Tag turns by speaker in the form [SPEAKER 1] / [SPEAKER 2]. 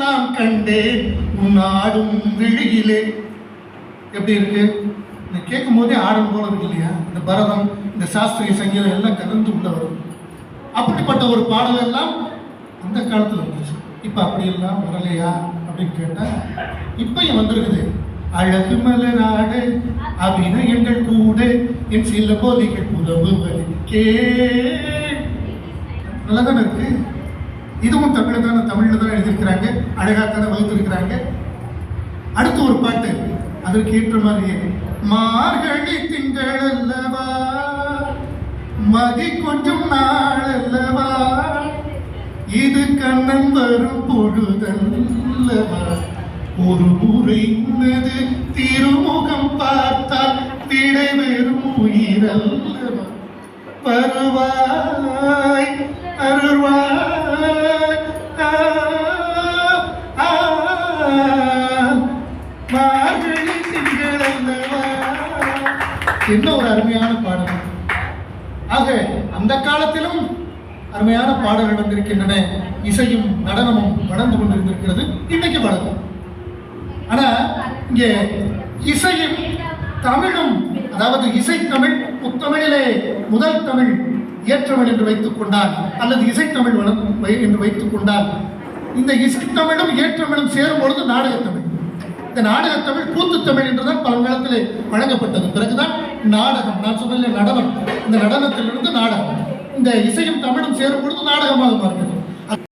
[SPEAKER 1] நான் கண்டேன் உன் ஆடும் விழியிலே. எப்படி இருக்கு? இந்த கேட்கும் போதே ஆடும் போல இருக்கு இல்லையா? இந்த பரதம் இந்த சாஸ்திரிய சங்கீதம் எல்லாம் கலந்து உள்ள வரும். அப்படிப்பட்ட ஒரு பாடல் எல்லாம் அந்த காலத்தில் இருந்துச்சு இப்போ அப்படி எல்லாம் வரலையா? அப்படின்னு கேட்டா இப்பயும் வந்திருக்குது. அழகு மலராடு அபிநயங்கள் கூட என் சில போலிகள் புலவுவது கே நல்லா தானே இருக்கு? இதுவும் தமிழ் தானே தமிழ்ல தான் எழுதியிருக்கிறாங்க அழகா வகுத்திருக்கிறாங்க. அடுத்து ஒரு பாட்டு அதற்கு ஏற்ற மாதிரியே மார்கழி திங்கள் அல்லவா? மதி கொஞ்சம் நாள் அல்லவா? இது கண்ணன் வரும் பொழுதல்லவா? ஒரு முறை உனது திருமுகம் பார்த்தால் திடை வெறும் உயிரல்லவா? பருவாய் அருள்வாய் என்ன ஒரு அருமையான பாடல்? ஆக அந்த காலத்திலும் அருமையான பாடல்கள் வந்திருக்கின்றன. இசையும் நடனமும் வளர்ந்து கொண்டிருந்திருக்கிறது. இன்னைக்கு வளரும் ஆனா இங்கே இசையும் தமிழும் அதாவது இசைத்தமிழ் முத்தமிழிலே முதல் தமிழ் இயற்றவன் என்று வைத்துக் கொண்டால் அல்லது இசைத்தமிழ் வளம் என்று வைத்துக் கொண்டால் இந்த இசைத்தமிழும் ஏற்றமிழும் சேரும் பொழுது நாடகத்தமிழ். இந்த நாடகத்தமிழ் கூத்துத்தமிழ் என்றுதான் பழங்காலத்தில் வழங்கப்பட்டது. பிறகுதான் நாடகம் நான் சொன்ன நடனம். இந்த நடனத்திலிருந்து நாடகம். இந்த இசையும் தமிழும் சேரும் பொழுது நாடகமாக மாறுகிறது.